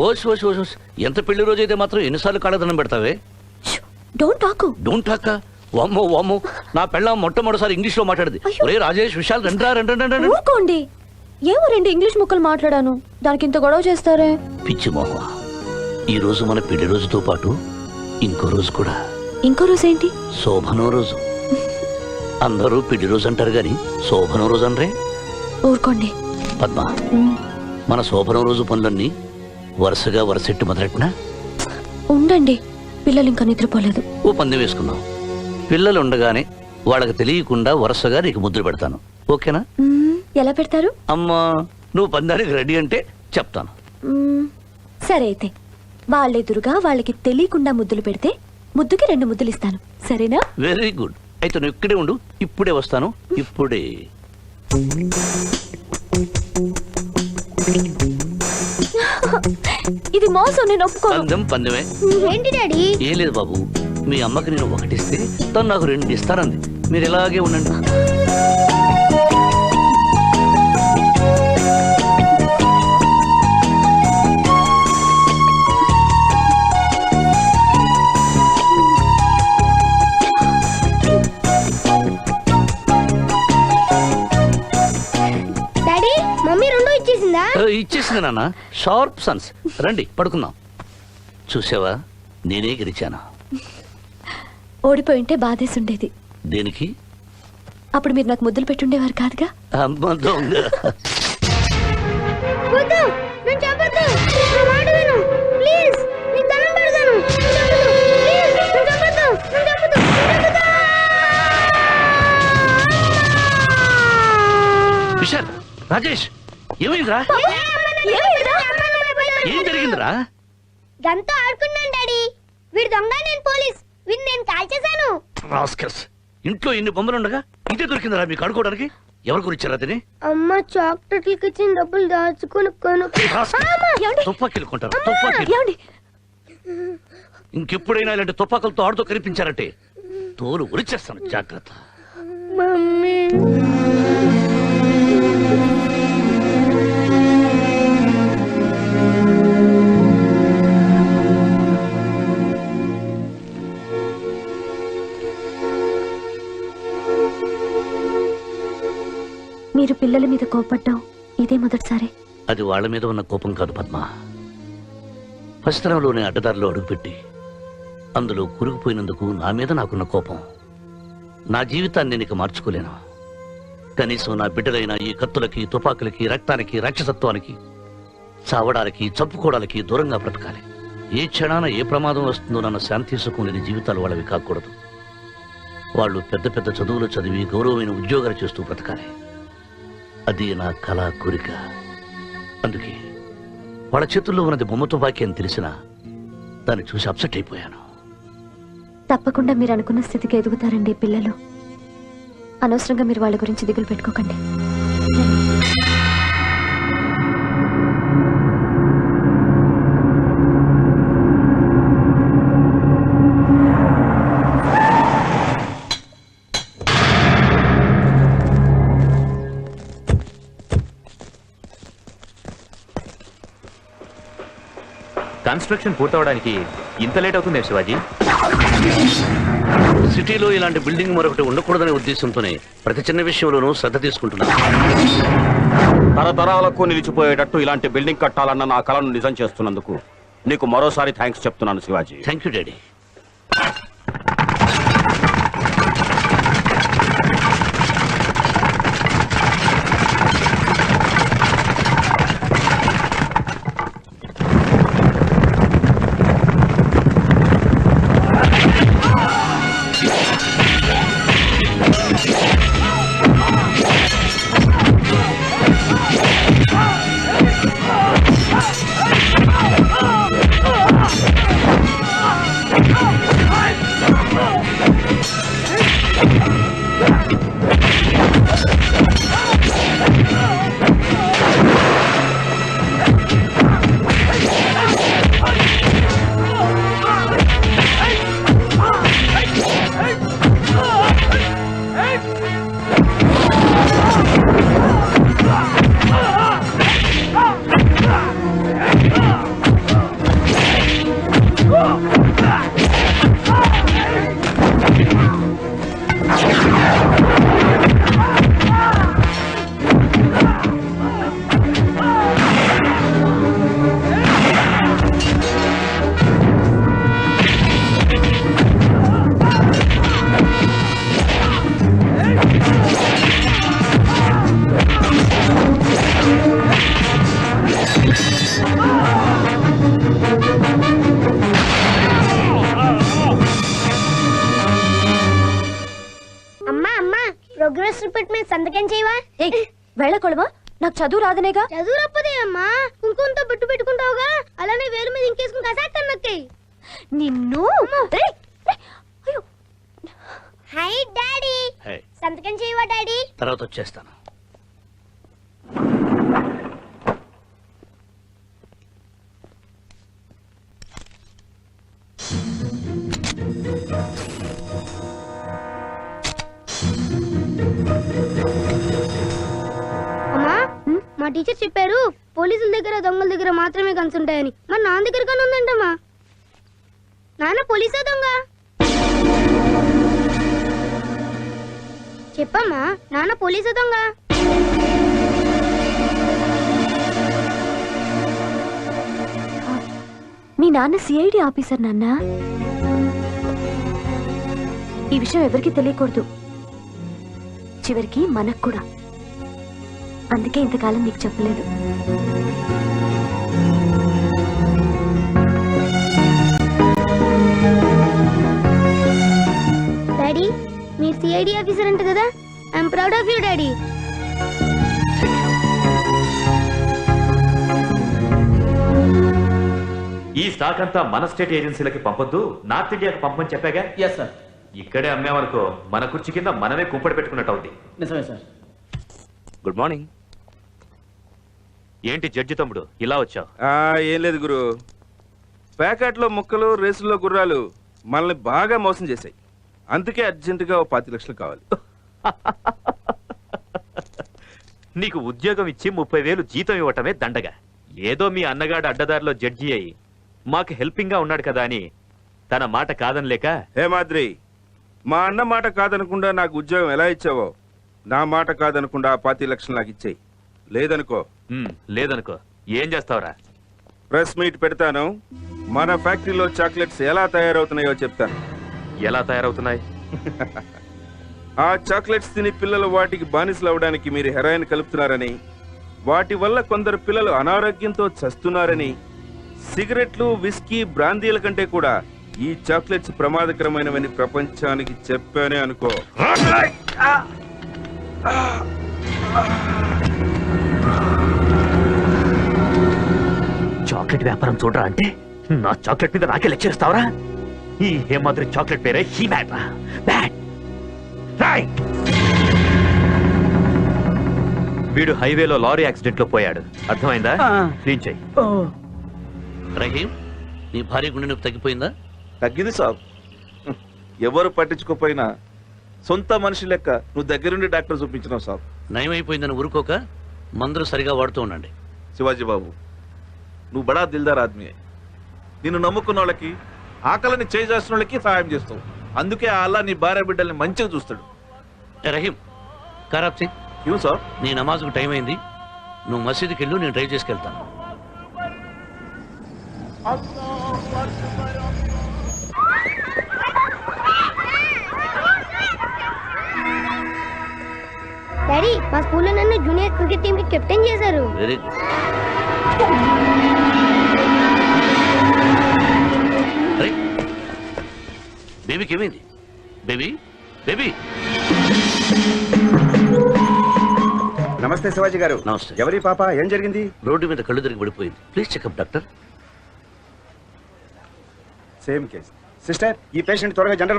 ఓస్ ఓస్ ఓస్ ఓస్. ఎంత పెళ్ళి రోజు అయితే మాత్రం ఎన్నిసార్లు కాళ్ళదనం పెడతావే? Don't talk. డోంట్ టాక్ వామ్మో వామ్మో. నా పెళ్ళ మొట్టమొదటిసారి ఇంగ్లీష్లో మాట్లాడింది. ఒరే రాజేష్ విశాల్ రండ్రా రండి ఊరుకోండి. ఏమో రెండు ఇంగ్లీష్ ముక్కలు మాట్లాడాను. దానికి ఇంత గొడవ చేస్తారే? పిచ్చి మొహ. ఈ రోజు మన పెళ్ళి రోజుతో పాటు ఇంకో రోజు కూడా. ఇంకో రోజు ఏంటి? శోభనం రోజు. అందరూ పెళ్ళి రోజు అంటారు గాని శోభనం రోజు అనరే. ఊరుకోండి. పద్మ మన శోభనం రోజు పనులన్నీ వరుసగా వరుసెట్టి మొదలెట్టినా? ఉండండి పిల్లలు ఇంకా నిద్రపోలేదు. ఓ పందెం వేసుకుందాం. పిల్లలు ఉండగానే వాళ్ళకి తెలియకుండా వరుసగా నీకు ముద్ర పెడతాను. ఓకేనా? ఎలా పెడతారు? అమ్మా నువ్వు పందానికి రెడీ అంటే చెప్తాను. సరే అయితే. వాళ్ళెదురుగా వాళ్ళకి తెలియకుండా ముద్దులు పెడితే ముద్దుకి రెండు ముద్దులు ఇస్తాను. సరేనా? వెరీ గుడ్ అయితే నువ్వు ఇక్కడే ఉండు ఇప్పుడే వస్తాను. ఇప్పుడే. మోసం నేను ఒప్పుకోను. పందెం పందెమే. ఏంటి డాడీ? ఏం లేదు బాబు. మీ అమ్మకి నేను ఒకటిస్తే తను నాకు రెండు ఇస్తానంది మీరు ఇలాగే ఉండండి. ఇచ్చేసిందా నాన్న. షార్ప్ సన్స్ రండి పడుకుందాం. చూసావా? నేనే గెలిచాను? ఓడిపోయి ఉంటే బాధేసి ఉండేది దేనికి? అప్పుడు మీరు నాకు ముద్దులు పెట్టుండేవారు కాదుగా? అమ్మ దొంగ. విశాల్ రాజేష్. ఏమైందిరా? ఏం జరిగిందిరా? గంతో ఆడుకున్నాను డాడీ. వీడు దొంగ నేను పోలీస్. వీడిని నేను కాల్చేశాను. రాస్కల్స్ ఇంట్లో ఇన్ని బొమ్మలు ఉండగా ఇదే దొరికిందిరా మీకు ఆడుకోవడానికి? ఎవరు గురించారా అతని అమ్మ చాక్లెట్లకి ఇచ్చిన డబ్బులు దాచుకుని కొను ఏమండి? తుపాకీలు కొంటారు? తుపాకీలు. ఏమండి? ఇంకెప్పుడైనా ఇలాంటి తుపాకులతో ఆడుతూ కనిపించారంటే తోలు ఉరిచేస్తాను జాగ్రత్త. మమ్మీ. మీరు పిల్లల మీద కోపడ్డం ఇదే మొదటిసారి. అది వాళ్ళ మీద ఉన్న కోపం కాదు పద్మ. పసితనంలోనే అడ్డదారిలో అడుగుపెట్టి అందులో కురుగుపోయినందుకు నా మీద నాకున్న కోపం. నా జీవితాన్ని నేను ఇక మార్చుకోలేను. కనీసం నా బిడ్డలైన ఈ కత్తులకి తుపాకులకి రక్తానికి రాక్షసత్వానికి చావడానికి చంపుకోవడానికి దూరంగా బ్రతకాలి. ఏ క్షణాన ఏ ప్రమాదం వస్తుందో నన్న శాంతి సుఖం లేని జీవితాలు వాళ్ళవి కాకూడదు. వాళ్ళు పెద్ద పెద్ద చదువులు చదివి గౌరవమైన ఉద్యోగాలు చేస్తూ బ్రతకాలి. అది నా కళా కోరిక. అందుకే వాళ్ళ చేతుల్లో ఉన్నది బొమ్మతో బాకి అని తెలిసినా దాన్ని చూసి అప్సెట్ అయిపోయాను. తప్పకుండా మీరు అనుకున్న స్థితికి ఎదుగుతారండి పిల్లలు. అనవసరంగా మీరు వాళ్ళ గురించి దిగులు పెట్టుకోకండి. కన్స్ట్రక్షన్ పూర్తవడానికి ఇంత లేట్ అవుతుంది శివాజీ? సిటీలో ఇలాంటి బిల్డింగ్ మరొకటి ఉండకూడదనే ఉద్దేశంతోనే ప్రతి చిన్న విషయంలోనూ శ్రద్ధ తీసుకుంటున్నాను. తరతరాలకు నిలిచిపోయేటట్టు ఇలాంటి బిల్డింగ్ కట్టాలన్న నా కలను నిజం చేస్తున్నందుకు నీకు మరోసారి థ్యాంక్స్ చెప్తున్నాను Shivaji. Thank you daddy. Progress report మీద సంతకం చేయవా? వెళ్ళకూడవా నాకు చదువు రాదనేగా. చదువు రప్పదే అమ్మా. కుంకుమంతో పెట్టు పెట్టుకుంటావుగా? అలానే వేలు మీద ఇంకేసుకుని కసాక్తాను నొక్కి నిన్ను? ఏయ్, ఏయ్, అయ్యో. Hi daddy. సంతకం చేయవా డాడీ? తర్వాత వచ్చేస్తాను. టీచర్ చెప్పారు పోలీసుల దగ్గర దొంగల దగ్గర మాత్రమే గన్స్ ఉంటాయని. మరి నాన్న దగ్గర కానీ ఉందంటమ్మా. నాన్న పోలీసా దొంగ? చెప్పమ్మా నాన్న పోలీసా దొంగ? మీ నాన్న సిఐడి ఆఫీసర్ నాన్న. ఈ విషయం ఎవరికి తెలియకూడదు. చివరికి మనకు కూడా. అందుకే ఇంతకాలం నీకు చెప్పలేదు. డాడీ మీరు సిఐడి ఆఫీసర్ అంట కదా? I'm proud of you daddy. ఈ స్టాక్ అంతా మన స్టేట్ ఏజెన్సీలకి పంపొద్దు నార్త్ ఇండియాకి పంపని చెప్పాగా? ఎస్ సార్ ఇక్కడే అమ్మేమనుకో మన కుర్చీ కింద మనమే కుంపడి పెట్టుకున్నట్టు అవుద్ది. నిజమే సార్ గుడ్ మార్నింగ్ ఏంటి జడ్జి తమ్ముడు? ఇలా వచ్చావు? ఏం లేదు గురు. ప్యాకెట్లో ముక్కలు రేసుల్లో గుర్రాలు మనల్ని బాగా మోసం చేశాయి. అందుకే అర్జెంటుగా ఓ పాతి లక్షలు కావాలి. నీకు ఉద్యోగం ఇచ్చి ముప్పై వేలు జీతం ఇవ్వటమే దండగా. ఏదో మీ అన్నగాడు అడ్డదారిలో జడ్జి అయి మాకు హెల్పింగ్గా ఉన్నాడు కదా అని తన మాట కాదనిలేక? హే మాద్రి మా అన్న మాట కాదనకుండా నాకు ఉద్యోగం ఎలా ఇచ్చావో నా మాట కాదనకుండా ఆ పాతి లక్షలు నాకు ఇచ్చేయి. లేదనుకో "ఉమ్, లేదనుకో ఏం చేస్తావురా? ప్రెస్ మీట్ పెడతాను. మన ఫ్యాక్టరీలో చాక్లెట్స్ ఎలా తయారవుతున్నాయో చెప్తాను. ఎలా తయారవుతున్నాయి? ఆ చాక్లెట్స్ తిని పిల్లలు వాటికి బానిసలు అవడానికి మీరు హెరాయిన్ కలుపుతున్నారని వాటి వల్ల కొందరు పిల్లలు అనారోగ్యంతో చస్తున్నారని సిగరెట్లు విస్కీ బ్రాందీల కంటే కూడా ఈ చాక్లెట్స్ ప్రమాదకరమైనవని ప్రపంచానికి చెప్పానే అనుకో. చాక్లెట్ వ్యాపారం చూడరా అంటే? నా చాక్లెట్ మీద నాకే లెక్చర్ ఇస్తావరా? ఈ హేమాద్రి చాక్లెట్ పేరే హీ మ్యాట్ రా. బ్యాట్ రైట్ వీడు హైవేలో లారీ యాక్సిడెంట్లో పోయాడు. అర్థమైందా? క్లీన్ చెయ్యి రహీం నీ భార్య గుండె నొప్పి తగ్గిపోయిందా? తగ్గింది సాబ్. ఎవరు పట్టించుకోపోయినా సొంత మనిషి లెక్క నువ్వు దగ్గరుండి డాక్టర్ చూపించినావు సాబ్. నయమైపోయిందని ఊరుకోక మందులు సరిగా వాడుతూ ఉండండి. శివాజీ బాబు నువ్వు బడా దిల్దార్ ఆద్మీ నిన్ను నమ్ముకున్న వాళ్ళకి ఆకలిని చేసిన వాళ్ళకి సహాయం చేస్తావు. అందుకే ఆ అల్లా నీ భార్య బిడ్డల్ని మంచిగా చూస్తాడు. రహీం ఖరాబ్ సింగ్ ఇవ్వు సాబ్ నీ నమాజ్కు టైం అయింది. నువ్వు మసీదుకి వెళ్ళు నేను డ్రైవ్ చేసుకెళ్తాను. డాడీ మా స్కూల్లో నన్ను జూనియర్ క్రికెట్ టీం కి కెప్టెన్ చేశారు. Very good. బేబీకి ఏమైంది బేబీ బేబీ. నమస్తే శివాజీ గారు. నమస్తే. ఎవరి పాప? ఏం జరిగింది? రోడ్డు మీద కళ్ళు తిరిగి పడిపోయింది. Please checkup doctor. Same case sister ఈ పేషెంట్ త్వరగా జనరల్